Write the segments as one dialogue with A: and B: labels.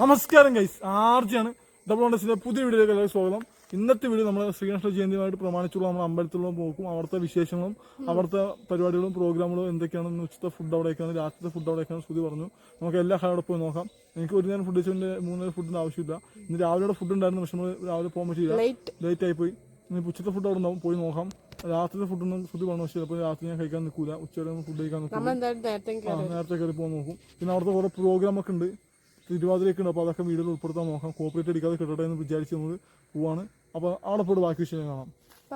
A: നമസ്കാരം guys ആർജിയാണ്. Double ഓണ്ടസിന്റെ പുതിയ വീഡിയോയിലേക്ക് എല്ലാവർക്കും സ്വാഗതം. ഇന്നത്തെ വീഡിയോ നമ്മൾ ശ്രീകൃഷ്ണ ജയന്തിയുമായിട്ട് പ്രമാണിച്ചുള്ള നമ്മൾ അമ്പലത്തിലുള്ള നോക്കും അവിടുത്തെ വിശേഷങ്ങളും അവിടുത്തെ പരിപാടികളും പ്രോഗ്രാമുകളും എന്തൊക്കെയാണെന്ന് ഉച്ചത്തെ ഫുഡ് അവിടേക്കാണ് രാത്രിത്തെ ഫുഡ് അവിടേക്കാണ് ശ്രുതി പറഞ്ഞു. നമുക്ക് എല്ലാ അവിടെ പോയി നോക്കാം. എനിക്ക് ഒരു നേരം ഫുഡ് വെച്ചതിന്റെ മൂന്ന് നേരം ഫുഡിന്റെ ആവശ്യമില്ല. ഇന്ന് രാവിലെ ഫുഡ് ഉണ്ടായിരുന്നു പക്ഷെ നമ്മൾ രാവിലെ പോകാൻ പറ്റിയില്ല. ലേറ്റ് ആയി പോയി ഇനി ഉച്ചത്തെ ഫുഡ് അവിടെ ഉണ്ടാവും. പോയി നോക്കാം. രാത്രിത്തെ ഫുഡൊന്നും ഫുഡ് പറഞ്ഞു പക്ഷേ ചിലപ്പോൾ രാത്രി ഞാൻ കഴിക്കാൻ നിൽക്കൂല. ഉച്ചവരെ ഫുഡ് കഴിക്കാൻ നിൽക്കും
B: നേരത്തെ
A: കയറി പോകാൻ നോക്കും. പിന്നെ അവിടുത്തെ കുറെ പ്രോഗ്രാം ഒക്കെ ഉണ്ട്. തിരുവാതിരയൊക്കെ ഉണ്ട്. അപ്പോൾ അതൊക്കെ വീഡിയോയിൽ ഉൾപ്പെടുത്താൻ നോക്കാം. കോപ്പറേറ്റ് അടിക്കാതെ കിട്ടട്ടെ എന്ന് വിചാരിച്ച് നമ്മൾ പോവാണ്. അപ്പോൾ അവിടെ പോയിട്ട് ബാക്കി വിഷയം കാണാം.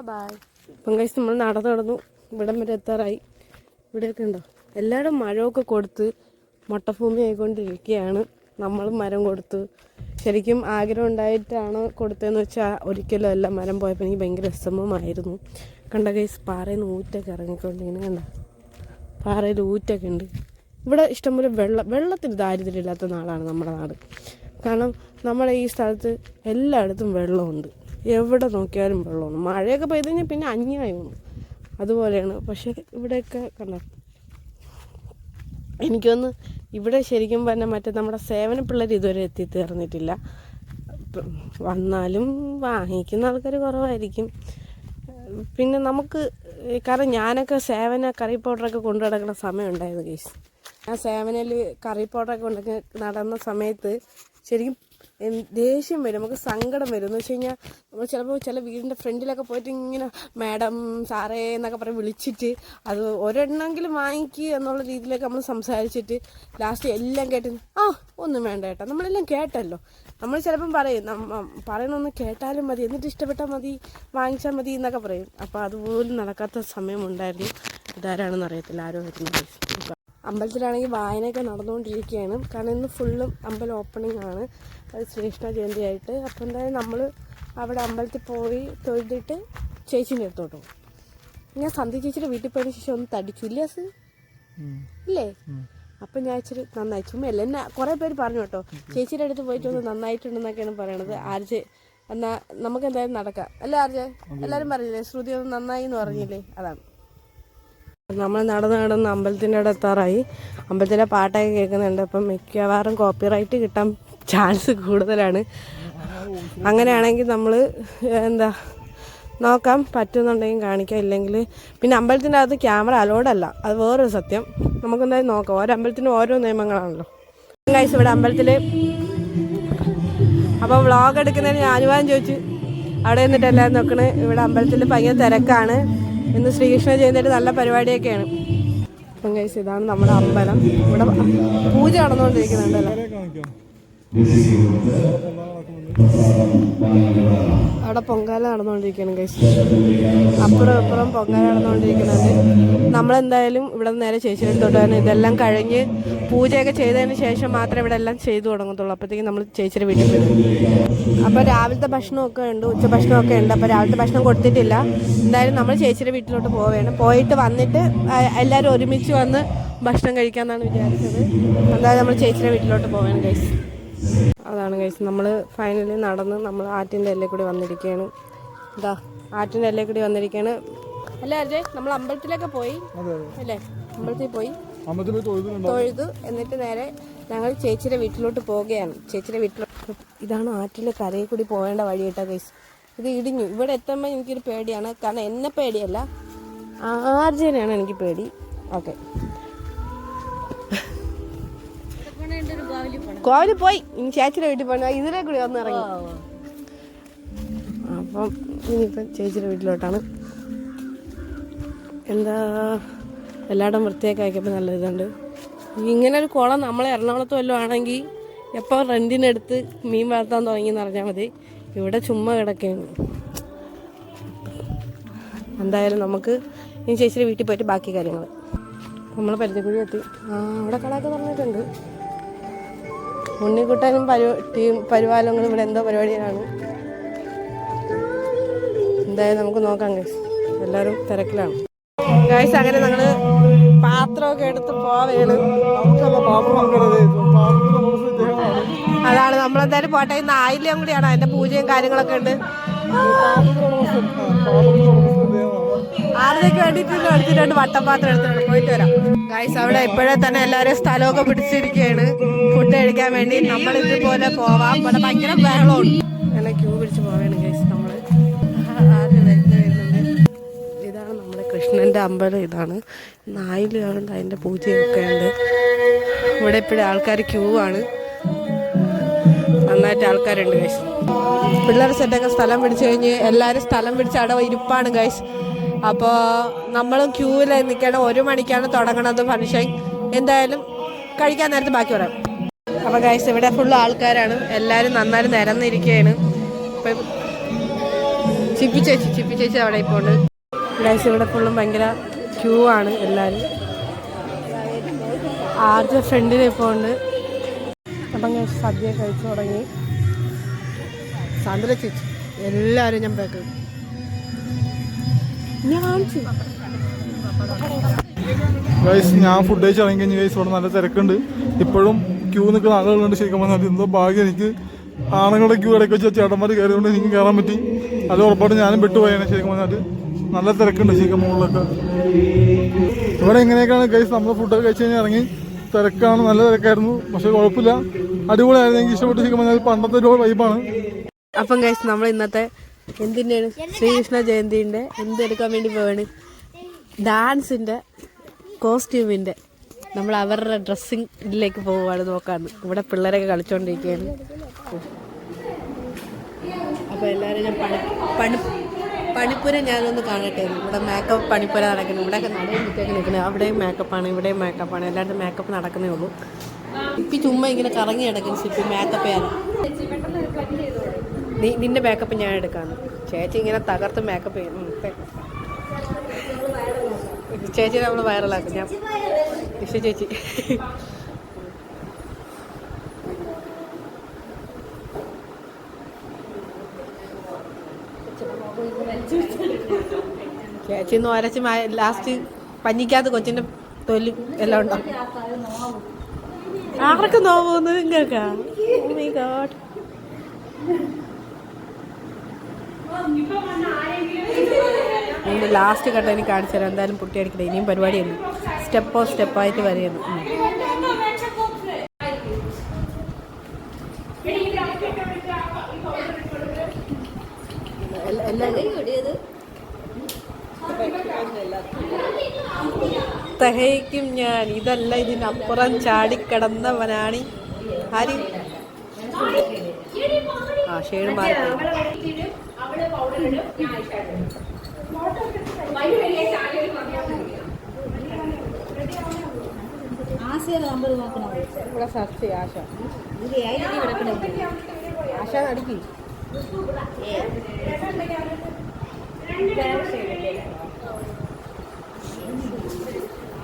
B: ബൈ ഇപ്പം കഴിച്ച് നമ്മൾ നടന്നു നടന്നു. ഇവിടം വരെ എത്താറായി. ഇവിടെയൊക്കെ ഉണ്ടോ? എല്ലാവരും മഴയൊക്കെ കൊടുത്ത് മൊട്ടഭൂമി ആയിക്കൊണ്ടിരിക്കുകയാണ്. നമ്മൾ മരം കൊടുത്തു. ശരിക്കും ആഗ്രഹം ഉണ്ടായിട്ടാണ് കൊടുത്തതെന്ന് വെച്ചാൽ ഒരിക്കലും അല്ല. മരം പോയപ്പോൾ എനിക്ക് ഭയങ്കര വിഷമമായിരുന്നു. കണ്ട കൈസ് പാറയിൽ നിന്ന് ഊറ്റൊക്കെ ഇറങ്ങിക്കൊണ്ടിങ്ങനെ കണ്ട? പാറയിൽ ഊറ്റൊക്കെ ഉണ്ട്. ഇവിടെ ഇഷ്ടംപോലെ വെള്ളം വെള്ളത്തിന് ദാരിദ്ര്യമില്ലാത്ത നാടാണ് നമ്മുടെ നാട്. കാരണം നമ്മുടെ ഈ സ്ഥലത്ത് എല്ലായിടത്തും വെള്ളമുണ്ട്. എവിടെ നോക്കിയാലും വെള്ളമുണ്ട്. മഴയൊക്കെ പെയ്ത് കഴിഞ്ഞാൽ പിന്നെ അന്യായി വന്നു അതുപോലെയാണ്. പക്ഷേ ഇവിടെയൊക്കെ കണ്ട? എനിക്കൊന്ന് ഇവിടെ ശരിക്കും പറഞ്ഞാൽ മറ്റേ നമ്മുടെ സേവന പിള്ളേർ ഇതുവരെ എത്തിത്തീർന്നിട്ടില്ല. വന്നാലും വാങ്ങിക്കുന്ന ആൾക്കാർ കുറവായിരിക്കും. പിന്നെ നമുക്ക് കാരണം ഞാനൊക്കെ സേവന കറി പൗഡറൊക്കെ കൊണ്ടു നടക്കുന്ന സമയം ഉണ്ടായിരുന്നു കേസ് ഞാൻ സേവനയിൽ കറി പൗഡറൊക്കെ ഉണ്ടെങ്കിൽ നടന്ന സമയത്ത് ശരിക്കും ദേഷ്യം വരും. നമുക്ക് സങ്കടം വരും. എന്ന് വെച്ച് കഴിഞ്ഞാൽ നമ്മൾ ചിലപ്പോൾ ചില വീടിന്റെ ഫ്രണ്ടിലൊക്കെ പോയിട്ട് ഇങ്ങനെ മാഡം സാറേ എന്നൊക്കെ പറഞ്ഞ് വിളിച്ചിട്ട് അത് ഒരെണ്ണമെങ്കിലും വാങ്ങിക്കുക എന്നുള്ള രീതിയിലൊക്കെ നമ്മൾ സംസാരിച്ചിട്ട് ലാസ്റ്റ് എല്ലാം കേട്ട് ആ ഒന്നും വേണ്ട കേട്ടോ. നമ്മളെല്ലാം കേട്ടല്ലോ. നമ്മൾ ചിലപ്പം പറയും നമ്മ പറയണൊന്ന് കേട്ടാലും മതി. എന്നിട്ട് ഇഷ്ടപ്പെട്ടാൽ മതി വാങ്ങിച്ചാൽ മതി എന്നൊക്കെ പറയും. അപ്പോൾ അതുപോലും നടക്കാത്ത സമയമുണ്ടായിരുന്നു ഇതാരാണെന്ന് അറിയത്തില്ല. ആരോ വരുന്നത്. അമ്പലത്തിലാണെങ്കിൽ വായനയൊക്കെ നടന്നുകൊണ്ടിരിക്കുകയാണ്. കാരണം ഇന്ന് ഫുള്ളും അമ്പലം ഓപ്പണിംഗ് ആണ് അത് ശ്രീകൃഷ്ണ ജയന്തിയായിട്ട്. അപ്പോൾ എന്തായാലും നമ്മൾ അവിടെ അമ്പലത്തിൽ പോയി തൊഴുതിട്ട് ചേച്ചീന്റെ അടുത്തോട്ട് പോകും ഞാൻ സന്ധ്യ ചേച്ചിയുടെ വീട്ടിൽ പോയതിന് ശേഷം ഒന്ന് തടിച്ചു. ഇല്ലേ അസ്? ഇല്ലേ? അപ്പം ഞാൻ ഇച്ചിരി നന്നായി. ചുമ്മാ അല്ല എന്നെ കുറേ പേര് പറഞ്ഞു കേട്ടോ. ചേച്ചിയുടെ അടുത്ത് പോയിട്ട് ഒന്ന് നന്നായിട്ടുണ്ടെന്നൊക്കെയാണ് പറയണത്. ആർജെ എന്നാ നമുക്ക് എന്തായാലും നടക്കാം. അല്ലേ ആർജെ? എല്ലാവരും പറഞ്ഞില്ലേ ശ്രുതി ഒന്ന് നന്നായി എന്ന് പറഞ്ഞില്ലേ? അതാണ്. നമ്മൾ നടന്ന് നടന്ന് അമ്പലത്തിന്റെ അവിടെ എത്താറായി. അമ്പലത്തിന്റെ പാട്ടൊക്കെ കേൾക്കുന്നുണ്ട്. അപ്പം മിക്കവാറും കോപ്പിറൈറ്റ് കിട്ടാൻ ചാൻസ് കൂടുതലാണ്. അങ്ങനെയാണെങ്കിൽ നമ്മൾ എന്താ നോക്കാം. പറ്റുന്നുണ്ടെങ്കിൽ കാണിക്കാം. ഇല്ലെങ്കിൽ പിന്നെ അമ്പലത്തിന്റെ അകത്ത് ക്യാമറ അലോഡല്ല അത് വേറൊരു സത്യം. നമുക്കെന്തായാലും നോക്കാം. ഓരോ അമ്പലത്തിനും ഓരോ നിയമങ്ങളാണല്ലോ. ഗൈസ് ഇവിടെ അമ്പലത്തിൽ അപ്പോൾ വ്ളോഗ് എടുക്കുന്നതിന് ഞാനുവാൻ ചോദിച്ചു. അവിടെ നിന്നിട്ട് നോക്കണ്. ഇവിടെ അമ്പലത്തിൽ ഭയങ്കര തിരക്കാണ്. ഇന്ന് ശ്രീകൃഷ്ണ ജയന്തിയുടെ നല്ല പരിപാടിയൊക്കെയാണ്. അപ്പം കൈസ് ഇതാണ് നമ്മുടെ അമ്പലം. ഇവിടെ പൂജ നടന്നുകൊണ്ടിരിക്കുന്നുണ്ടല്ലോ. അവിടെ പൊങ്കാല നടന്നുകൊണ്ടിരിക്കുകയാണ് ഗൈസ് അപ്പുറം അപ്പുറം പൊങ്കാല നടന്നുകൊണ്ടിരിക്കുന്നുണ്ട് നമ്മളെന്തായാലും ഇവിടെ നേരെ ചേച്ചിയുടെ തന്നെ ഇതെല്ലാം കഴിഞ്ഞ് പൂജയൊക്കെ ചെയ്തതിന് ശേഷം മാത്രമേ ഇവിടെ എല്ലാം ചെയ്തു തുടങ്ങത്തുള്ളൂ. അപ്പോഴത്തേക്കും നമ്മൾ ചേച്ചിയുടെ വീട്ടിൽ വരും അപ്പോൾ രാവിലത്തെ ഭക്ഷണമൊക്കെ ഉണ്ട് ഉച്ച ഭക്ഷണമൊക്കെ ഉണ്ട്. അപ്പോൾ രാവിലത്തെ ഭക്ഷണം കൊടുത്തിട്ടില്ല. എന്തായാലും നമ്മൾ ചേച്ചിയുടെ വീട്ടിലോട്ട് പോവുകയാണ്. പോയിട്ട് വന്നിട്ട് എല്ലാവരും ഒരുമിച്ച് വന്ന് ഭക്ഷണം കഴിക്കാമെന്നാണ് വിചാരിച്ചത്. എന്തായാലും നമ്മൾ ചേച്ചിയുടെ വീട്ടിലോട്ട് പോവുകയാണ് ഗൈസ് അതാണ് കഴിച്ച് നമ്മൾ ഫൈനലി നടന്ന് നമ്മൾ ആറ്റിന്റെ എല്ലേ കൂടി വന്നിരിക്കുകയാണ് ഇതാ ആറ്റിന്റെ എല്ലേ കൂടി വന്നിരിക്കുകയാണ് അല്ലേ അജയ്? നമ്മൾ അമ്പലത്തിലൊക്കെ പോയി. അല്ലേ? അമ്പലത്തിൽ പോയി. തൊഴുതു എന്നിട്ട് നേരെ ഞങ്ങൾ ചേച്ചിയുടെ വീട്ടിലോട്ട് പോവുകയാണ്. ചേച്ചിയുടെ വീട്ടിലോട്ട് ഇതാണ് ആറ്റിലെ കരയിൽ കൂടി പോകേണ്ട വഴി കേട്ടോ ഗൈസ് ഇത് ഇടിഞ്ഞു. ഇവിടെ എത്തുമ്പോൾ എനിക്കൊരു പേടിയാണ്. കാരണം എന്നെ പേടിയല്ല. ആർജനെയാണ് എനിക്ക് പേടി. ഓക്കെ കോവിൽ പോയി. ഇനി ചേച്ചിയുടെ വീട്ടിൽ പോകണം ഇതിലെ കൂടി വന്ന് ഇറങ്ങി. അപ്പം ഇനിയിപ്പം ചേച്ചിയുടെ വീട്ടിലോട്ടാണ്. എന്താ എല്ലായിടം വൃത്തിയൊക്കെ ആക്കിയപ്പോൾ നല്ല ഇതുണ്ട്. ഇങ്ങനെ ഒരു കുളം നമ്മൾ എറണാകുളത്ത് വല്ലതും ആണെങ്കിൽ എപ്പോൾ റെന്റിനെടുത്ത് മീൻ വളർത്താൻ തുടങ്ങിയെന്ന് അറിഞ്ഞാൽ മതി. ഇവിടെ ചുമ്മാ കിടക്കുകയാണ് എന്തായാലും നമുക്ക് ഇനി ചേച്ചിയുടെ വീട്ടിൽ പോയിട്ട് ബാക്കി കാര്യങ്ങൾ നമ്മൾ പരിധിക്കുഴി എത്തി. ആ അവിടെ കടയൊക്കെ പറഞ്ഞിട്ടുണ്ട്. ഉണ്ണിക്കുട്ടനും പരു ടീം പരിപാലങ്ങളും ഇവിടെ എന്തോ പരിപാടിയാണ്. എന്തായാലും നമുക്ക് നോക്കാം ഗൈസ് എല്ലാവരും തിരക്കിലാണ്. ഗൈസ് അങ്ങനെ ഞങ്ങൾ പാത്രമൊക്കെ എടുത്ത് പോവുകയാണ് അതാണ് നമ്മളെന്തായാലും പോട്ടെ. ഇന്ന് ആയില്യം കൂടിയാണ്. അതിന്റെ പൂജയും കാര്യങ്ങളൊക്കെ ഉണ്ട്.
A: പാത്രത്തിന്
B: വേണ്ടി എടുത്തിട്ട് രണ്ട് വട്ടപ്പാത്രം എടുത്തിട്ടുണ്ട് പോയിട്ട് വരാം. ഗൈസ് അവിടെ ഇപ്പോഴേ തന്നെ എല്ലാവരും സ്ഥലമൊക്കെ പിടിച്ചിരിക്കുകയാണ്. ഫുഡ് കഴിക്കാൻ വേണ്ടി നമ്മൾ ഇതുപോലെ പോവാം. ഇവിടെ ഭയങ്കര ബഹളമുണ്ട്. അങ്ങനെ ക്യൂ പിടിച്ച് പോവാണ് ഗൈസ് നമ്മൾ ഇതാണ് നമ്മുടെ കൃഷ്ണന്റെ അമ്പലം. ഇതാണ് നായിലുണ്ട് അതിന്റെ പൂജയൊക്കെ ഉണ്ട്. ഇവിടെ ഇപ്പോഴും ആൾക്കാർ ക്യൂ ആണ്. നന്നായിട്ട് ആൾക്കാരുണ്ട് ഗൈസ് പിള്ളേർ സെറ്റൊക്കെ സ്ഥലം പിടിച്ചു കഴിഞ്ഞ് എല്ലാവരും സ്ഥലം പിടിച്ച് അവിടെ ഇരിപ്പാണ് ഗൈസ് അപ്പോൾ നമ്മൾ ക്യൂവിൽ നിൽക്കണം ഒരു മണിക്കാണ് തുടങ്ങണത് ഫംഗ്ഷൻ. എന്തായാലും കഴിക്കാൻ നേരത്തെ ബാക്കി പറയാം. അപ്പോൾ ഗൈസ് ഇവിടെ ഫുള്ള് ആൾക്കാരാണ്. എല്ലാവരും നന്നായി നിരന്നിരിക്കുകയാണ് ഇപ്പം ചിപ്പി ചേച്ചി ചിപ്പി ചേച്ചി അവിടെ ഇപ്പോൾ ഗൈസ് ഇവിടെ ഫുള്ളും ഭയങ്കര ക്യൂ ആണ് എല്ലാവരും ആദ്യ ഫ്രണ്ടിൽ ഇപ്പോൾ ഉണ്ട്. അപ്പം സദ്യ കഴിച്ചു തുടങ്ങി. സാന്ദ്ര ചേച്ചി എല്ലാവരും ഞാൻ പേക്ക്
A: ഗൈസ് ഞാൻ ഫുഡ് കഴിച്ച് ഇറങ്ങി കഴിഞ്ഞ് ഗൈസ് ഇവിടെ നല്ല തിരക്കുണ്ട്. ഇപ്പോഴും ക്യൂ നിൽക്കുന്ന ആളുകളുണ്ട്. ശരിക്കും പറഞ്ഞാൽ എന്തോ ഭാഗ്യം എനിക്ക്. ആണുങ്ങളുടെ ക്യൂ ഇടയ്ക്ക് വെച്ച് ചേട്ടന്മാർ കയറിയതുകൊണ്ട് എനിക്ക് കയറാൻ പറ്റി. അത് ഉറപ്പായിട്ട് ഞാനും വിട്ടുപോയാണ് ശരിക്കും പറഞ്ഞാൽ നല്ല തിരക്കുണ്ട് ശരിക്കും മുകളിലൊക്കെ. ഇവിടെ എങ്ങനെയൊക്കെയാണ് ഗൈസ് നമ്മൾ ഫുഡൊക്കെ കഴിച്ച് കഴിഞ്ഞാൽ ഇറങ്ങി? തിരക്കാണ് നല്ല തിരക്കായിരുന്നു. പക്ഷെ കുഴപ്പമില്ല. അടിപൊളിയായിരുന്നു. എനിക്ക് ഇഷ്ടപ്പെട്ട്. ശരിക്കും പറഞ്ഞാൽ പണ്ടത്തെ ഒരു വൈബാണ്
B: അപ്പം ഗൈസ് നമ്മൾ ഇന്നത്തെ എന്തിന്റെയാണ് ശ്രീകൃഷ്ണ ജയന്തിന്റെ എന്തെടുക്കാൻ വേണ്ടി പോവാണ്? ഡാൻസിന്റെ കോസ്റ്റ്യൂമിന്റെ നമ്മൾ അവരുടെ ഡ്രസ്സിങ്ങിലേക്ക് പോവുകയാണ് നോക്കാന്ന്. ഇവിടെ പിള്ളേരൊക്കെ കളിച്ചുകൊണ്ടിരിക്കുകയാണ് അപ്പോൾ എല്ലാവരും ഞാൻ പണി പണി പണിപ്പുരം ഞാനൊന്ന് കാണട്ടെ. ഇവിടെ മേക്കപ്പ് പണിപ്പുര നടക്കുന്നു. ഇവിടെയൊക്കെ നടയും നിൽക്കുന്നത് അവിടെയും മേക്കപ്പാണ് ഇവിടെയും മേക്കപ്പാണ് എല്ലാവരും മേക്കപ്പ് നടക്കുന്നേ ഉള്ളൂ. ഇപ്പി ചുമ്മാ ഇങ്ങനെ കറങ്ങി കിടക്കുന്നു സിപ്പി മേക്കപ്പ് ചെയ്യാൻ. നീ നിന്റെ മേക്കപ്പ് ഞാൻ എടുക്കാന്ന്. ചേച്ചി ഇങ്ങനെ തകർത്ത് മേക്കപ്പ് ചെയ്യും. ചേച്ചി നമ്മൾ വൈറലാക്കും ഞാൻ ചേച്ചി. ചേച്ചി ഒന്ന് ഒരച്ച് ലാസ്റ്റ് പഞ്ഞിക്കാത്ത കൊച്ചിന്റെ തൊലി എല്ലാം ഉണ്ടാവും ആർക്ക് നോവുന്നു നിങ്ങൾക്ക്? ഗോഡ് ഇതിന്റെ ലാസ്റ്റ് ഘട്ടം എനിക്ക് കാണിച്ചു തരാം. എന്തായാലും പുട്ടി അടിക്കട്ടെ. ഇനിയും സ്റ്റെപ്പ് സ്റ്റെപ്പോ സ്റ്റെപ്പായിട്ട് വരെയുന്നു തഹയ്ക്കും ഞാൻ. ഇതല്ല ഇതിനപ്പുറം ചാടിക്കടന്നവനാണ് ആര് ആ ഷേഡ് മാറി
C: നമ്പർ നോക്കണം.
B: ഇവിടെ സെർച്ച് ചെയ്യാം ആശ.
C: ഇത് ഏതിന് കിടക്കണേ
B: ആശ നടിക്ക്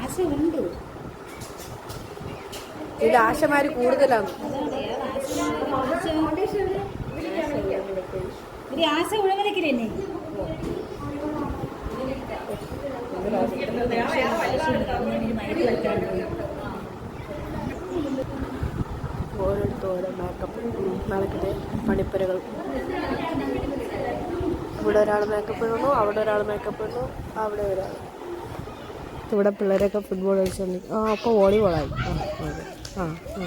C: ആശ ഉണ്ട്.
B: ഇത് ആശമാര് കൂടുതലാണ്.
C: ഒരു ആശ ഉഴവരക്കില്ലേ
B: ഓരോരുത്തർ ഓരോ മേക്കപ്പ് നടക്കട്ടെ പണിപ്പുരകൾ. ഇവിടെ ഒരാൾ മേക്കപ്പ് ഇടുന്നു അവിടെ ഒരാൾ മേക്കപ്പ് ഇടുന്നു അവിടെ ഒരാൾ. ഇവിടെ പിള്ളേരൊക്കെ ഫുട്ബോൾ കളിച്ചുകൊണ്ട് ആ അപ്പോൾ വോളിബോളായി ആ ആ ആ.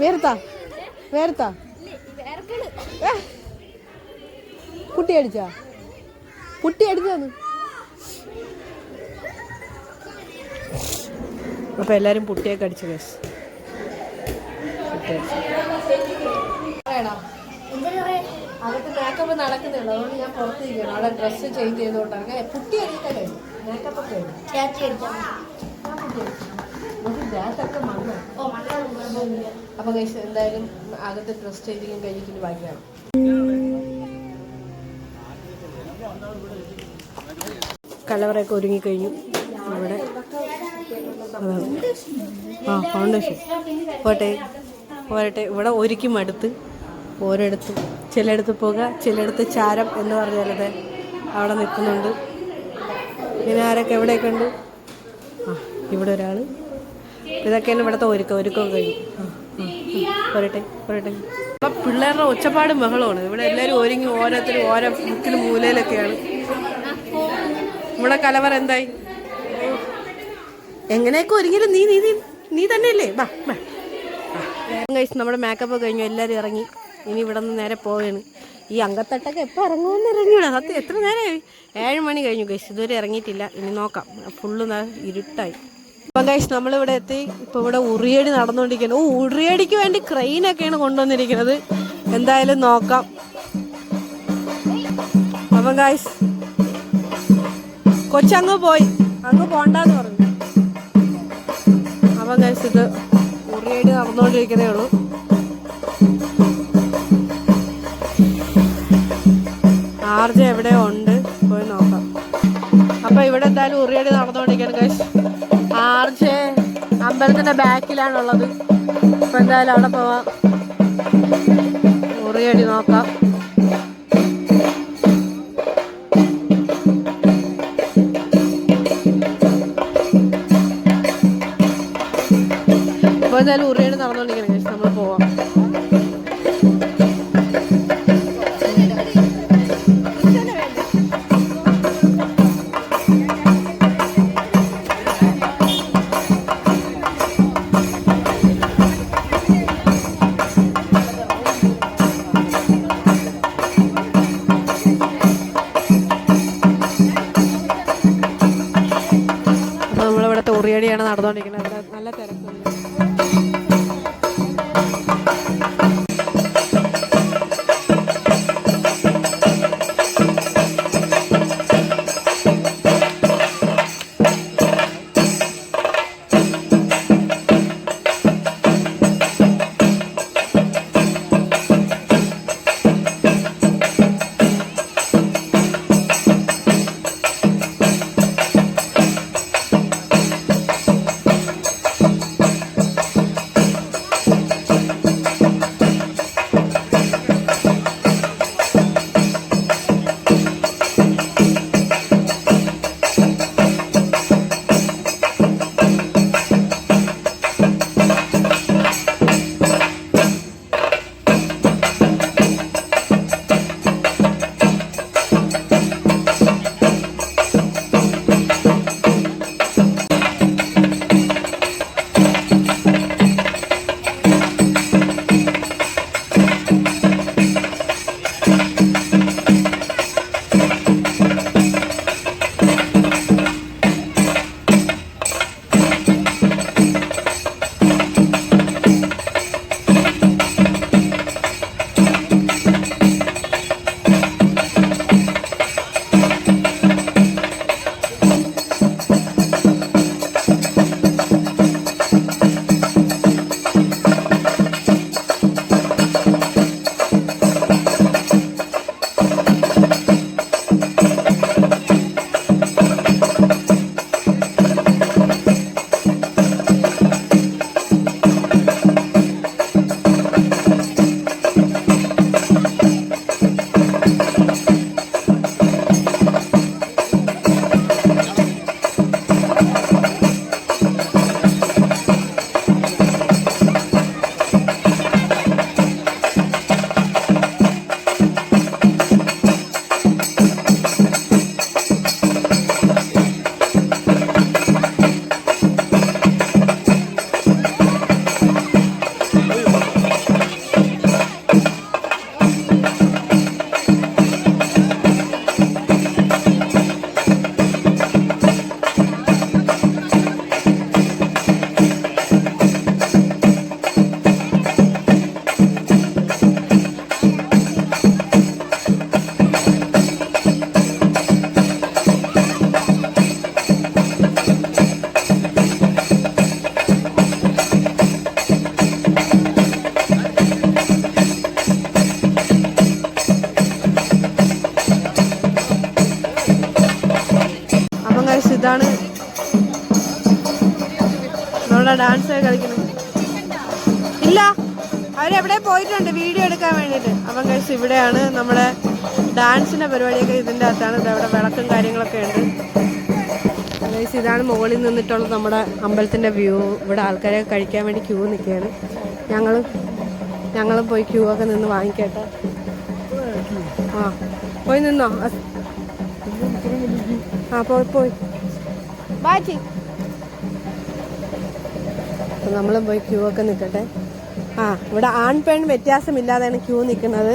B: വേർത്താ വേർത്താ. കുട്ടി അടിച്ചാ കുട്ടി അടിച്ചാന്ന്. അപ്പൊ എല്ലാരും പുട്ടിയൊക്കെ അടിച്ചു കേസ് അതൊക്കെ മേക്കപ്പ് നടക്കുന്നുള്ളൂ അതുകൊണ്ട് ഞാൻ പുറത്തിരിക്കണം അവിടെ ഡ്രസ്സ് ചേഞ്ച് ചെയ്തുകൊണ്ട് അങ്ങനെ പുട്ടി അടിക്കല്ലേ മേക്കപ്പ് ഒക്കെ അപ്പൊ കഴിച്ച് എന്തായാലും അകത്ത് ഡ്രസ് ചെയ്തിരിക്കും കഴിഞ്ഞിട്ട് ബാക്കിയാണ് കലവറയൊക്കെ ഒരുങ്ങിക്കഴിഞ്ഞു അവിടെ ഇവിടെ ആ ഫൗണ്ടേഷൻ പോട്ടെ പോരട്ടെ. ഇവിടെ ഒരുക്കി മടുത്ത് ഓരോടത്ത്. ചിലയിടത്ത് പോക ചിലയിടത്ത് ചാരം എന്ന് പറഞ്ഞാലത് അവിടെ നിൽക്കുന്നുണ്ട്. പിന്നെ ആരൊക്കെ എവിടെയൊക്കെ ഉണ്ട്? ആ ഇവിടെ ഒരാൾ ഇതൊക്കെയാണ് ഇവിടുത്തെ ഒരുക്കം ഒരുക്കം ആ. പോരട്ടെ പോരട്ടെ. അപ്പൊ പിള്ളേരുടെ ഒച്ചപ്പാട് ബഹളമാണ്. ഇവിടെ എല്ലാവരും ഒരുങ്ങി ഓരോരുത്തരും ഓരോ മുക്കിലും മൂലയിലൊക്കെയാണ്. ഇവിടെ കലവർ എന്തായി? എങ്ങനെയൊക്കെ ഒരുങ്ങിയാലും നീ നീ നീ- തന്നെയല്ലേ? വാ ഗൈസ് നമ്മുടെ മേക്കപ്പ് കഴിഞ്ഞു. എല്ലാവരും ഇറങ്ങി. ഇനി ഇവിടെ നിന്ന് നേരെ പോവാണ് ഈ അങ്കത്തട്ടൊക്കെ എപ്പോൾ ഇറങ്ങുമെന്ന് ഇറങ്ങിവിടാം സത്യം എത്ര നേരമായി? ഏഴ് മണി കഴിഞ്ഞു ഗസ് ഇതുവരെ ഇറങ്ങിയിട്ടില്ല. ഇനി നോക്കാം. ഫുള്ള് ഇരുട്ടായി. അപ്പം ഗൈസ് നമ്മളിവിടെ എത്തി. ഇപ്പോൾ ഇവിടെ ഉറിയടി നടന്നുകൊണ്ടിരിക്കുന്നത് ഓ ഉറിയടിക്ക് വേണ്ടി ക്രെയിനൊക്കെയാണ് കൊണ്ടുവന്നിരിക്കുന്നത്. എന്തായാലും നോക്കാം. അപ്പം ഗൈസ് കൊച്ചങ്ങ് പോയി. അങ്ങ് പോണ്ടെന്ന് പറഞ്ഞു. അപ്പം ഗൈസ് ഇത് ഉറിയടി നടന്നുകൊണ്ടിരിക്കുന്നേ ഉള്ളൂ. ആർജ എവിടെ ഉണ്ട്. പോയി നോക്കാം. അപ്പൊ ഇവിടെ എന്തായാലും ഉറിയടി നടന്നുകൊണ്ടിരിക്കുകയാണ് ഗൈസ് ആർജ അമ്പലത്തിന്റെ ബാക്കിലാണുള്ളത്. അപ്പൊ എന്തായാലും അവിടെ പോവാം. മുറിയടി നോക്കാം. ഇപ്പൊ എന്തായാലും ഇതാണ് നമ്മളെ ഡാൻസ് കളിക്കുന്നത്. ഇല്ല അവരെവിടെ പോയിട്ടുണ്ട്? വീഡിയോ എടുക്കാൻ വേണ്ടിയിട്ട്. അപ്പം കഴിച്ച് ഇവിടെയാണ് നമ്മുടെ ഡാൻസിന്റെ പരിപാടിയൊക്കെ. ഇതിന്റെ അകത്താണ് അവിടെ വിളക്കും കാര്യങ്ങളൊക്കെ ഉണ്ട്. ഗൈസ് ഇതാണ് മുകളിൽ നിന്നിട്ടുള്ള നമ്മുടെ അമ്പലത്തിന്റെ വ്യൂ ഇവിടെ ആൾക്കാരെ കഴിക്കാൻ വേണ്ടി ക്യൂ നിൽക്കുകയാണ്. ഞങ്ങൾ ഞങ്ങളും പോയി ക്യൂ ഒക്കെ നിന്ന് വാങ്ങിക്കട്ടെ. ആ പോയി നിന്നോ? ആ പോയി പോയി. അപ്പം നമ്മളും പോയി ക്യൂ ഒക്കെ നിൽക്കട്ടെ ആ ഇവിടെ ആൺ പെൺ വ്യത്യാസമില്ലാതെയാണ് ക്യൂ നിൽക്കുന്നത്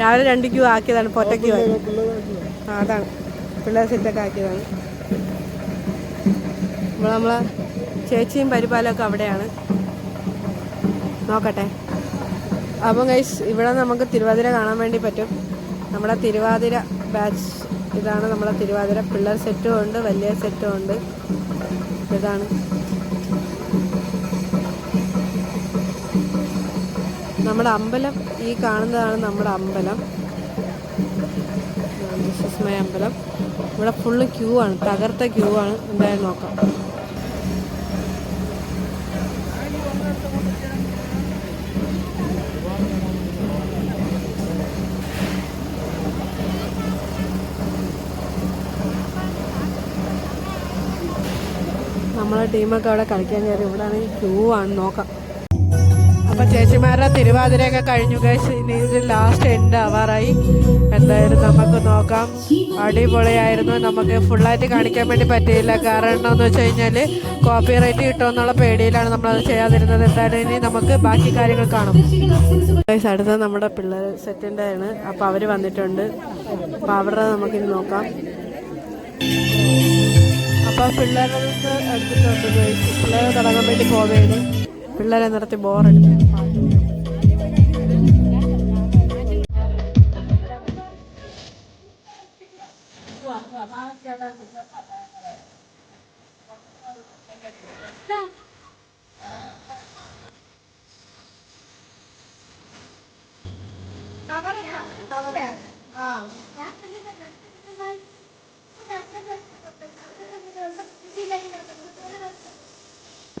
A: രാവിലെ രണ്ട് ക്യൂ
B: ആക്കിയതാണ് പൊറ്റ ക്യൂ ആ അതാണ്. പിള്ളേർ സെറ്റൊക്കെ ആക്കിയതാണ്. നമ്മൾ നമ്മളെ ചേച്ചിയും പരിപാലൊക്കെ അവിടെയാണ്. നോക്കട്ടെ. അപ്പം ഗൈസ് ഇവിടെ നമുക്ക് തിരുവാതിര കാണാൻ വേണ്ടി പറ്റും. നമ്മുടെ തിരുവാതിര ബാച്ച് ഇതാണ് നമ്മുടെ തിരുവാതിര. പിള്ളേർ സെറ്റും ഉണ്ട് വലിയ സെറ്റും ഉണ്ട്. ഇതാണ്. നമ്മുടെ അമ്പലം ഈ കാണുന്നതാണ് നമ്മുടെ അമ്പലം. വിശ്വസ്മയ അമ്പലം. ഇവിടെ ഫുള്ള് ക്യൂ ആണ് തകർത്ത ക്യൂ ആണ്. എന്തായാലും നോക്കാം. ടീമൊക്കെ അവിടെ കളിക്കാൻ കയറി. ഇവിടെ ആണെങ്കിൽ ക്യൂ ആണ് നോക്കാം. അപ്പൊ ചേച്ചിമാരുടെ തിരുവാതിരയൊക്കെ കഴിഞ്ഞു കഴിച്ച് ഇത് ലാസ്റ്റ് എൻഡ് ആവാറായി എന്തായാലും നമുക്ക് നോക്കാം. അടിപൊളിയായിരുന്നു. നമുക്ക് ഫുള്ളായിട്ട് കാണിക്കാൻ വേണ്ടി പറ്റിയില്ല. കാരണം എന്താണെന്ന് വെച്ച് കഴിഞ്ഞാൽ കോപ്പി റൈറ്റ് കിട്ടുമെന്നുള്ള പേടിയിലാണ് നമ്മളത് ചെയ്യാതിരുന്നത്. എന്തായാലും ഇനി നമുക്ക് ബാക്കി കാര്യങ്ങൾ കാണും. അടുത്ത നമ്മുടെ പിള്ളേർ സെറ്റിന്റെ ആണ്. അപ്പോൾ അവർ വന്നിട്ടുണ്ട്. അപ്പോൾ അവരുടെ നമുക്കിനി നോക്കാം. അപ്പോൾ പിള്ളേരെ എടുത്തിട്ടുണ്ട് ഗൈസ്. പിള്ളേരെ തുടങ്ങാൻ വേണ്ടി പോവേണ് പിള്ളേരെ നിർത്തി ബോറടിക്കും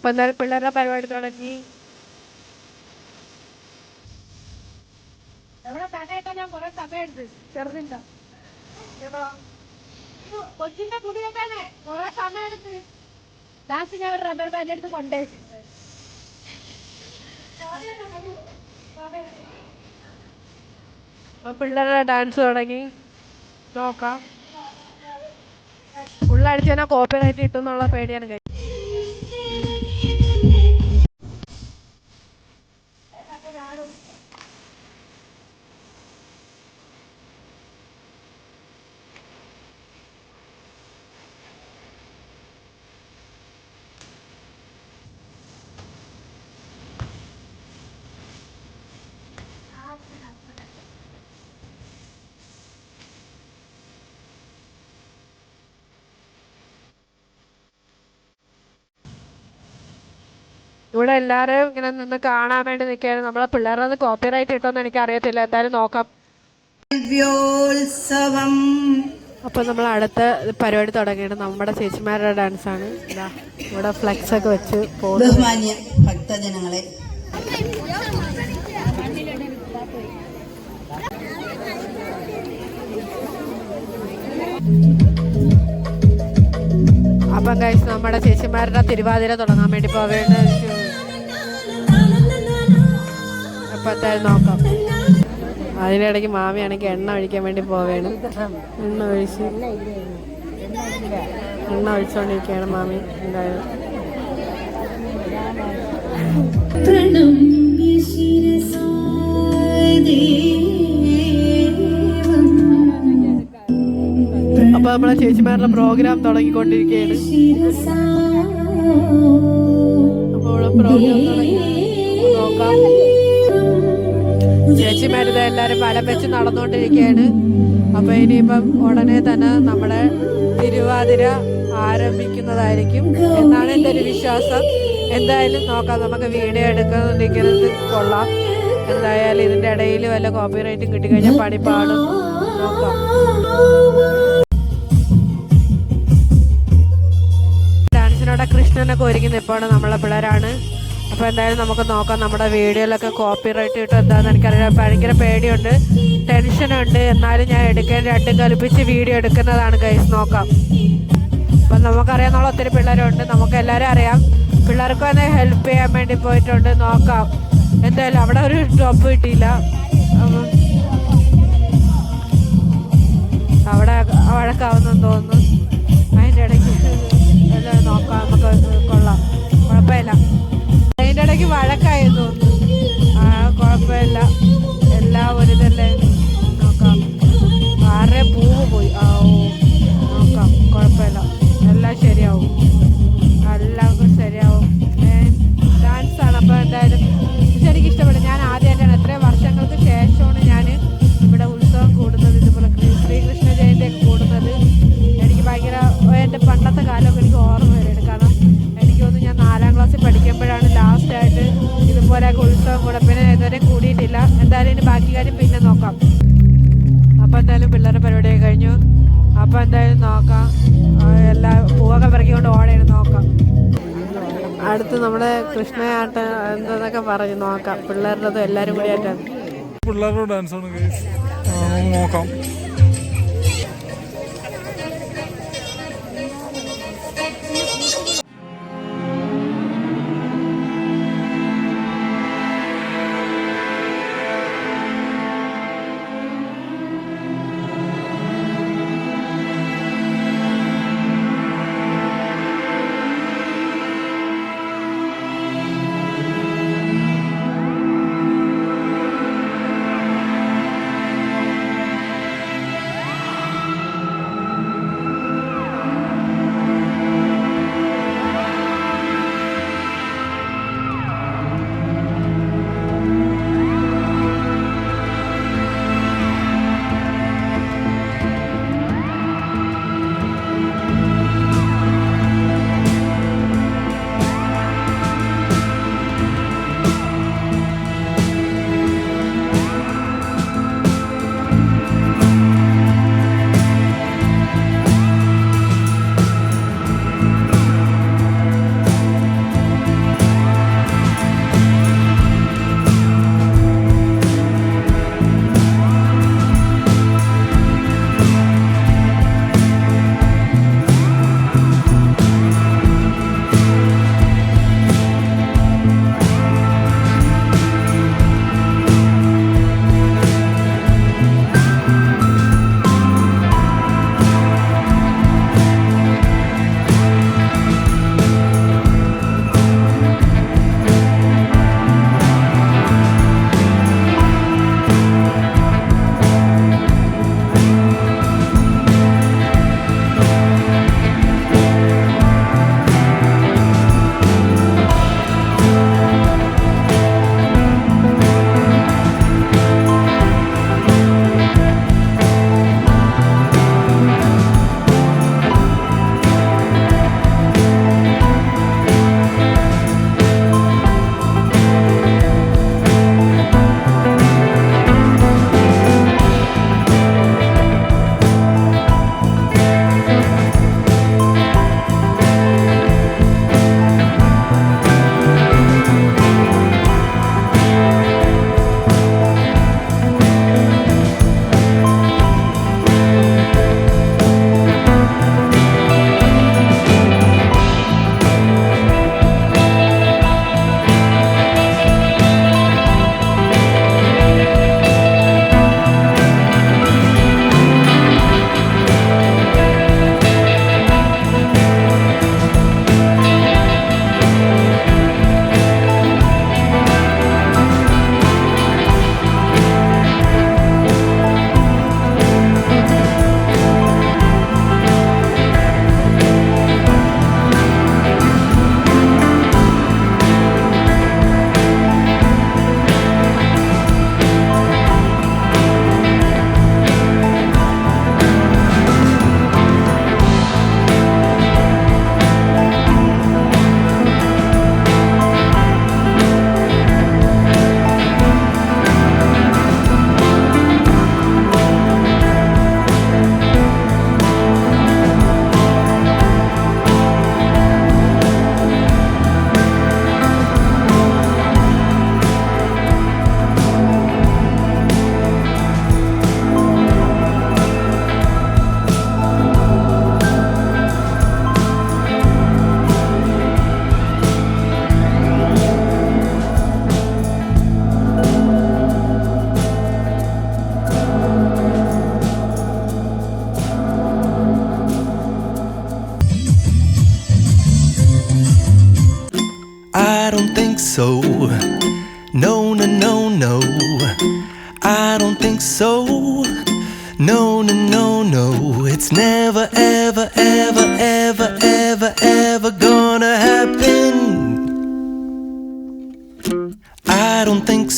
B: എന്തായാലും പിള്ളേരുടെ പരിപാടി തുടങ്ങി ഞാൻ കുറെ സമയം എടുത്ത് ചെറുതിന്റെ കൊച്ചിന്റെ കുടിയൊക്കെ കുറെ സമയം എടുത്ത് ലാസ്റ്റ് ഞാൻ ഒരു റബ്ബർ ബാൻഡ് എടുത്ത് കൊണ്ടേ അപ്പൊ പിള്ളേരുടെ ഡാൻസ് തുടങ്ങി നോക്കാം ഉള്ളടിച്ച് തന്നെ കോപ്പി റൈറ്റ് കിട്ടും എന്നുള്ള പേടിയാണ് ഇവിടെ എല്ലാവരും ഇങ്ങനെ നിന്ന് കാണാൻ വേണ്ടി നിൽക്കുകയാണ്. നമ്മളെ പിള്ളേരുടെ കോപ്പി റൈറ്റ് കിട്ടുമെന്ന് എനിക്ക് അറിയത്തില്ല എന്തായാലും നോക്കാം.
D: ദിവ്യോത്സവം.
B: അപ്പോൾ നമ്മൾ അടുത്ത പരിപാടി തുടങ്ങിയിട്ട് നമ്മുടെ ചേച്ചിമാരുടെ ഡാൻസ് ആണ്. ഇതാ ഇവിടെ ഫ്ലെക്സ് ഒക്കെ വെച്ച്
D: ബഹുമാന്യ ഭക്തജനങ്ങളെ.
B: അപ്പം കഴിച്ച് നമ്മുടെ ചേച്ചിമാരുടെ തിരുവാതിര തുടങ്ങാൻ വേണ്ടി പോവേണ്ട എന്തായാലും നോക്കാം. അതിനിടയ്ക്ക് മാമിയാണെങ്കിൽ എണ്ണ ഒഴിക്കാൻ വേണ്ടി പോവേണം എണ്ണ ഒഴിച്ച് എണ്ണ ഒഴിച്ചോണ്ടിരിക്കുകയാണ് മാമി എന്തായാലും. അപ്പൊ നമ്മളെ ചേച്ചിമാരുടെ പ്രോഗ്രാം തുടങ്ങിക്കൊണ്ടിരിക്കുകയാണ്. അപ്പോൾ പ്രോഗ്രാം തുടങ്ങി. നോക്കാം. ചേച്ചിമാരിത് എല്ലാവരും വല വെച്ച് നടന്നുകൊണ്ടിരിക്കുകയാണ് അപ്പൊ ഇനിയിപ്പം ഉടനെ തന്നെ നമ്മുടെ തിരുവാതിര ആരംഭിക്കുന്നതായിരിക്കും. എന്നാണ് എന്റെ ഒരു വിശ്വാസം. എന്തായാലും നോക്കാം നമുക്ക് വീഡിയോ എടുക്കുന്നുണ്ടെങ്കിലും കൊള്ളാം. എന്തായാലും ഇതിന്റെ ഇടയിൽ വല്ല കോപ്പിറൈറ്റും കിട്ടിക്കഴിഞ്ഞാൽ പണി പാടും. നോക്കാം. ഡാൻസിനോടെ കൃഷ്ണനൊക്കെ ഒരുങ്ങി നിൽപ്പാണ് നമ്മളെ പിള്ളേരാണ്. അപ്പോൾ എന്തായാലും നമുക്ക് നോക്കാം നമ്മുടെ വീഡിയോയിലൊക്കെ കോപ്പി റൈറ്റ് കിട്ടും എന്താണെന്ന് എനിക്കറിയാം ഭയങ്കര പേടിയുണ്ട് ടെൻഷനുണ്ട് എന്നാലും ഞാൻ എടുക്കാൻ രണ്ടും കൽപ്പിച്ച് വീഡിയോ എടുക്കുന്നതാണ് ഗൈസ് നോക്കാം. അപ്പം നമുക്കറിയാവുന്ന ഒത്തിരി പിള്ളേരുണ്ട് നമുക്ക് എല്ലാവരും അറിയാം. പിള്ളേർക്ക് തന്നെ ഹെൽപ്പ് ചെയ്യാൻ വേണ്ടി പോയിട്ടുണ്ട് നോക്കാം. എന്തായാലും അവിടെ ഒരു ഡ്രോപ്പ് കിട്ടിയില്ല. അവിടെ വഴക്കാവുന്നെന്ന് തോന്നുന്നു. അതിന്റെ ഇടയ്ക്ക് നോക്കാം നമുക്ക് കൊള്ളാം. കുഴപ്പമില്ല. ഇടയ്ക്ക് വഴക്കായി തോന്നുന്നു ആ കുഴപ്പമില്ല. എല്ലാം ഒരു ഇതല്ലേ. നോക്കാം. ആരുടെ പൂവ് പോയി? ആ ഓ നോക്കാം. കുഴപ്പമില്ല. എല്ലാം ശരിയാവും. എല്ലാവർക്കും ശരിയാവും. ഡാൻസ് ആണ്. അപ്പോൾ എന്തായാലും ശരിക്കും ഇഷ്ടപ്പെടും ഞാൻ ആദ്യമായിട്ടാണ് എത്രയും വർഷങ്ങൾക്ക് ശേഷമാണ് ഞാൻ ഇവിടെ ഉത്സവം കൂടുന്നത്. ഇതുപോലെ ശ്രീ- ശ്രീകൃഷ്ണ ജയന്തിയൊക്കെ കൂടുന്നത്. എനിക്ക് ഭയങ്കര എന്റെ പണ്ടത്തെ കാലമൊക്കെ എനിക്ക് ഓർമ്മ പഠിക്കുമ്പോഴാണ് ലാസ്റ്റായിട്ട് ഇതുപോലെ ഉത്സവം കൂടെ പിന്നെ ഇതുവരെ കൂടിയിട്ടില്ല. എന്തായാലും ഇനി ബാക്കി കാര്യം പിന്നെ നോക്കാം. അപ്പോൾ എന്തായാലും പിള്ളേരുടെ പരിപാടിയൊക്കെ കഴിഞ്ഞു. അപ്പോൾ എന്തായാലും നോക്കാം. എല്ലാ പൂവൊക്കെ പിറക്കിക്കൊണ്ട് ഓടയാണ് നോക്കാം.
E: അടുത്ത് നമ്മുടെ കൃഷ്ണയാട്ട എന്തെന്നൊക്കെ പറഞ്ഞ് നോക്കാം. പിള്ളേരുടെ എല്ലാവരും കൂടി ആയിട്ടാണ്
A: പിള്ളേരുടെ ആണ്. നോക്കാം.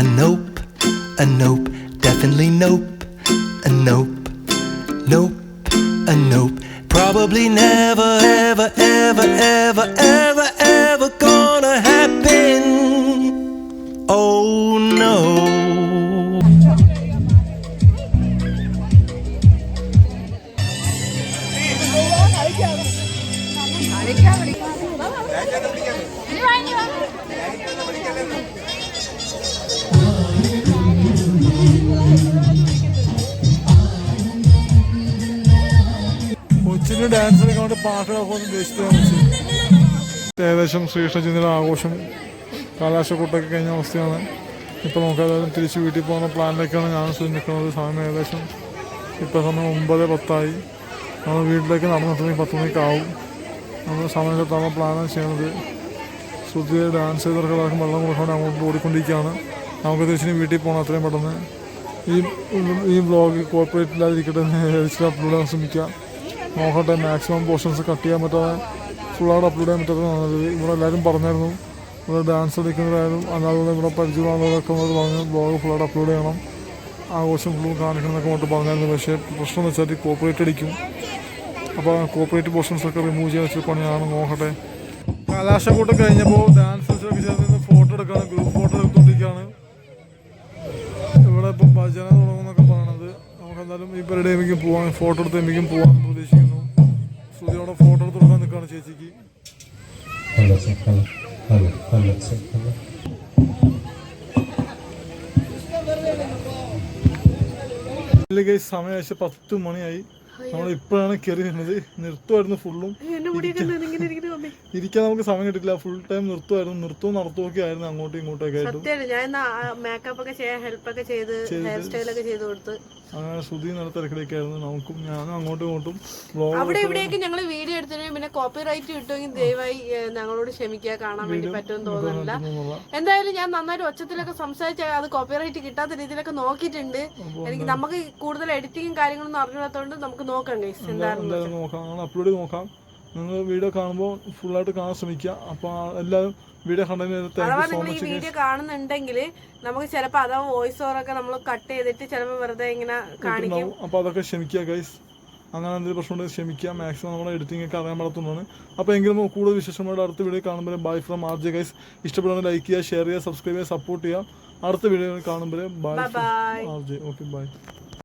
F: a nope, a nope, definitely nope, a nope, nope, a nope. Probably never, ever, ever, ever, ever,
A: കൊച്ചിന് ഡാൻസ് കൊണ്ട് ഉദ്ദേശിച്ചതാണ് കൊച്ചി ഏകദേശം ശ്രീകൃഷ്ണചന്ദ്രയുടെ ആഘോഷം കാലാശക്കൂട്ടൊക്കെ കഴിഞ്ഞ അവസ്ഥയാണ്. ഇപ്പോൾ നമുക്ക് ഏതായാലും തിരിച്ച് വീട്ടിൽ പോകുന്ന പ്ലാനിലേക്കാണ് ഞാൻ ശ്രമിക്കുന്നത് സമയം ഏകദേശം ഇപ്പോൾ സമയം ഒമ്പത് പത്തായി. നമ്മൾ വീട്ടിലേക്ക് നടന്നെത്തുന്നെങ്കിൽ പത്ത് മണിക്കാവും. നമ്മൾ സമയത്തെത്താണ് പ്ലാനാണ് ചെയ്യുന്നത്. ശ്രുതി ഡാൻസ് ചെയ്തവർക്കെല്ലാവർക്കും വെള്ളം കൊടുക്കാണ്ട് അങ്ങോട്ട് ഓടിക്കൊണ്ടിരിക്കുകയാണ്. നമുക്ക് തിരിച്ചിന് വീട്ടിൽ പോകണം അത്രയും പെട്ടെന്ന്. ഈ ഈ വ്ളോഗ് കോർപ്പറേറ്റ് ഇല്ലാതിരിക്കട്ടെ അപ്ലോഡ് ചെയ്യാൻ ശ്രമിക്കാം നോക്കട്ടെ മാക്സിമം പോർഷൻസ് കട്ട് ചെയ്യാൻ പറ്റാതെ ഫുള്ളായിട്ട് അപ്ലോഡ് ചെയ്യാൻ പറ്റാതെ നല്ലത് ഇവിടെ എല്ലാവരും പറഞ്ഞായിരുന്നു ഇവിടെ ഡാൻസ് കളിക്കുന്നവരായാലും അല്ലാതെ ഇവിടെ പരിചയമുള്ളവരൊക്കെ നമ്മൾ പറഞ്ഞു ബ്ലോഗ് ഫുള്ളായിട്ട് അപ്ലോഡ് ചെയ്യണം. ആഘോഷം ഫുള്ളും കാണിക്കണം എന്നൊക്കെ കൊണ്ട് പറഞ്ഞായിരുന്നു. പക്ഷേ പ്രശ്നം എന്ന് വെച്ചാൽ കോപ്പറേറ്റ് അടിക്കും. അപ്പോൾ കോപ്പറേറ്റ് പോർഷൻസൊക്കെ റിമൂവ് ചെയ്യാൻ വെച്ച പണിയാണ് നോക്കട്ടെ. കലാശക്കൂട്ടം കഴിഞ്ഞപ്പോൾ ഡാൻസ് ഫോട്ടോ എടുക്കുകയാണ് ഗ്രൂപ്പ് ഫോട്ടോ എടുത്തുകൊണ്ടിരിക്കുകയാണ് ഇവിടെ ഇപ്പം ഭജന തുടങ്ങുന്നൊക്കെ എന്തായാലും ഈ പരിപാടി എമ്മിക്കും പോവാൻ ഫോട്ടോ എടുത്ത് എമ്മിക്കും പോകാൻ പ്രതീക്ഷിക്കുന്നു ശ്രുതിയോടെ ഫോട്ടോ എടുത്ത് കൊടുക്കാൻ നിൽക്കുകയാണ് ചേച്ചിക്ക്
G: Hello, sir. Hello. Hello. Hello, sir. Hello.
A: ഇല്ല ഗൈസ് സമയം ഏകദേശം പത്ത് മണിയായി നമ്മൾ ഇപ്പോഴാണ് കയറി വരുന്നത് നിർത്തുമായിരുന്നു ഫുള്ളും ഇരിക്കാൻ നമുക്ക് സമയം കിട്ടില്ല ഫുൾ ടൈം നിർത്തുമായിരുന്നു നിർത്തവും നടത്തുമൊക്കെ ആയിരുന്നു അങ്ങോട്ടും ഇങ്ങോട്ടൊക്കെ ആയിട്ടും.
B: സത്യമാണ് ഞാൻ മേക്കപ്പ് ഒക്കെ ചെയ്യാൻ ഹെൽപ്പ് ഒക്കെ ചെയ്ത് ഹെയർ സ്റ്റൈലൊക്കെ ചെയ്ത് കൊടുത്ത്.
A: അങ്ങനെ ശ്രുതി നട തിരക്കിലൊക്കെ ആയിരുന്നു. നമുക്കും ഞാനും അങ്ങോട്ടും ഇങ്ങോട്ടും
B: അവിടെ ഇവിടെയൊക്കെ ഞങ്ങൾ വീഡിയോ എടുത്തതിന് പിന്നെ കോപ്പി റൈറ്റ് കിട്ടുമെങ്കിൽ ദയവായി ഞങ്ങളോട് ക്ഷമിക്കുക. കാണാൻ വേണ്ടി പറ്റുമെന്ന് തോന്നുന്നില്ല. എന്തായാലും ഞാൻ നന്നായിട്ട് ഒച്ചത്തിലൊക്കെ സംസാരിച്ച അത് കോപ്പി റൈറ്റ് കിട്ടാത്ത രീതിയിലൊക്കെ നോക്കിയിട്ടുണ്ട്. എനിക്ക് നമുക്ക് കൂടുതൽ എഡിറ്റിംഗും കാര്യങ്ങളൊന്നും അറിഞ്ഞിടത്തോണ്ട് നമുക്ക് നോക്കാം ഗൈസ്
A: എന്തായാലും നോക്കാം. അപ്ലോഡ് നോക്കാം. നിങ്ങൾ വീഡിയോ കാണുമ്പോൾ ഫുൾ ആയിട്ട് കാണാൻ ശ്രമിക്കുക. അപ്പോൾ എല്ലാവരും വീഡിയോ കണ്ടതിന്
B: വീഡിയോ കാണുന്നുണ്ടെങ്കിൽ നമുക്ക് ചിലപ്പോൾ അഥവാ വോയിസ് ഓവറൊക്കെ നമ്മൾ കട്ട് ചെയ്തിട്ട് ചിലപ്പോൾ വെറുതെ ഇങ്ങനെ കാണിക്കും.
A: അപ്പോൾ അതൊക്കെ ക്ഷമിക്കുക ഗൈസ് അങ്ങനെ എന്തെങ്കിലും പ്രശ്നമുണ്ടെങ്കിൽ ക്ഷമിക്കുക. മാക്സിമം നമ്മുടെ എഡിറ്റിംഗ് ഒക്കെ അറിയാൻ പാടത്തുന്നതാണ് അപ്പോൾ എങ്കിലും കൂടുതൽ വിശേഷങ്ങളുടെ അടുത്ത വീഡിയോ കാണുമ്പോൾ bye from R J guys ഇഷ്ടപ്പെടുന്ന ലൈക്ക് ചെയ്യുക ഷെയർ ചെയ്യുക സബ്സ്ക്രൈബ് ചെയ്യുക സപ്പോർട്ട് ചെയ്യുക. അടുത്ത വീഡിയോ കാണുമ്പോൾ bye
B: bye
A: R J okay bye